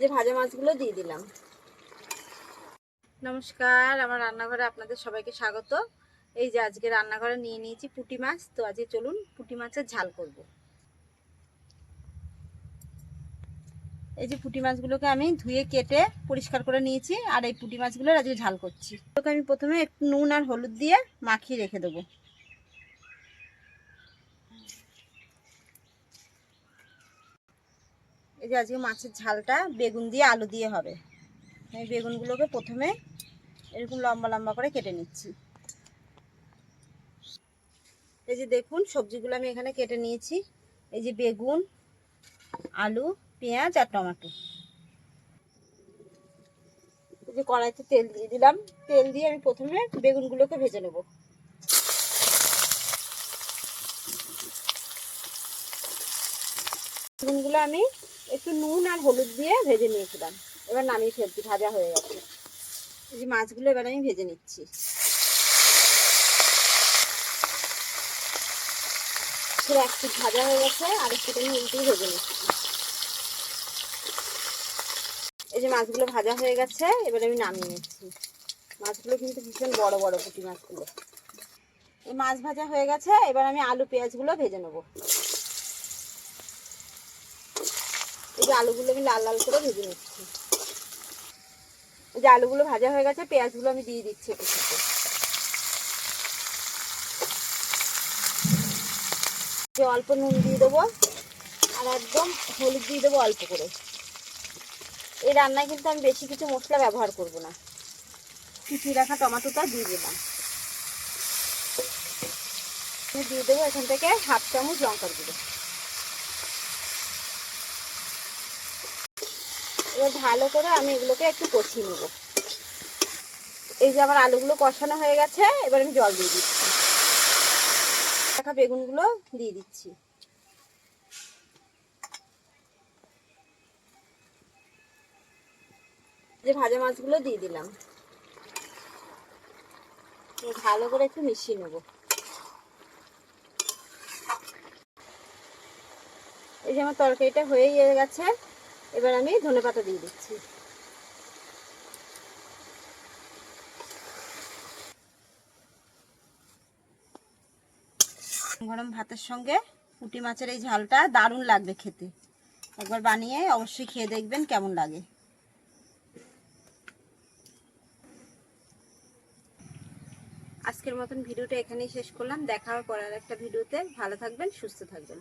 যে ভাজা মাছগুলো দিয়ে দিলাম। নমস্কার, আমার রান্নাঘরে আপনাদের সবাইকে স্বাগত। এই যে আজকে রান্নাঘরে নিয়ে নিয়েছি পুঁটি মাছ, তো আজকে চলুন পুঁটি মাছের ঝাল করব। এই যে পুঁটি মাছগুলোকে আমি ধুয়ে, কেটে পরিষ্কার করে নিয়েছি, আর এই পুঁটি মাছগুলোর আজকে ঝাল করছি। ওকে আমি প্রথমে একটু নুন আর হলুদ দিয়ে মাখিয়ে রেখে দেবো। এই যে আজকে মাছের ঝালটা বেগুন দিয়ে আলু দিয়ে হবে। আমি বেগুনগুলোকে প্রথমে এরকম লম্বা লম্বা করে কেটে নিচ্ছি। এই যে দেখুন, সবজিগুলো আমি এখানে কেটে নিয়েছি। এই যে বেগুন, আলু, পেঁয়াজ আর টমেটো। এই যে কড়াইতে তেল দিয়ে দিলাম। তেল দিয়ে আমি প্রথমে বেগুনগুলোকে ভেজে নেব। বেগুনগুলো আমি একটু নুন আর হলুদ দিয়ে ভেজে নিয়েছিলাম। এবার নামিয়ে ফেলছি, ভাজা হয়ে গেছে। এই যে মাছগুলো এবার আমি ভেজে নিচ্ছি। এক পিঠ ভাজা হয়ে গেছে, আর একটু আমি উল্টেই ভেজে নিচ্ছি। এই যে মাছগুলো ভাজা হয়ে গেছে, এবার আমি নামিয়ে নিচ্ছি। মাছগুলো কিন্তু ভীষণ বড় বড় পুঁটি মাছগুলো। এই মাছ ভাজা হয়ে গেছে, এবার আমি আলু পেঁয়াজগুলো ভেজে নেব। এই যে আলুগুলো আমি লাল লাল করে ভেজে নিচ্ছি। এই যে আলুগুলো ভাজা হয়ে গেছে, পেঁয়াজগুলো আমি দিয়ে দিচ্ছি একটু সাথে অল্প নুন দিয়ে দেবো, আর একদম হলুদ দিয়ে দেবো অল্প করে। এই রান্নায় কিন্তু আমি বেশি কিছু মশলা ব্যবহার করব না। কুচিয়ে রাখা টমেটোটা দিয়ে দিলাম। দিয়ে দেবো এখান থেকে হাফ চামচ লঙ্কার গুঁড়ো। এবার ভালো করে আমি এগুলোকে একটু কষিয়ে নেব। এই যে আমার আলুগুলো কষানো হয়ে গেছে, এবার আমি জল দিয়ে দিচ্ছি। রাখা বেগুনগুলো দিয়ে দিচ্ছি। যে ভাজা মাছগুলো দিয়ে দিলাম। ভালো করে একটু মিশিয়ে নেব। এই যে আমার তরকারিটা হয়ে গেছে। এবার আমি ধনে পাতা দিয়ে দিচ্ছি। গরম ভাতের সঙ্গে পুঁটি মাছের এই ঝালটা দারুণ লাগবে খেতে। একবার বানিয়ে অবশ্যই খেয়ে দেখবেন কেমন লাগে। আজকের মতন ভিডিওটা এখানেই শেষ করলাম। দেখা হবে পরের একটা ভিডিওতে। ভালো থাকবেন, সুস্থ থাকবেন।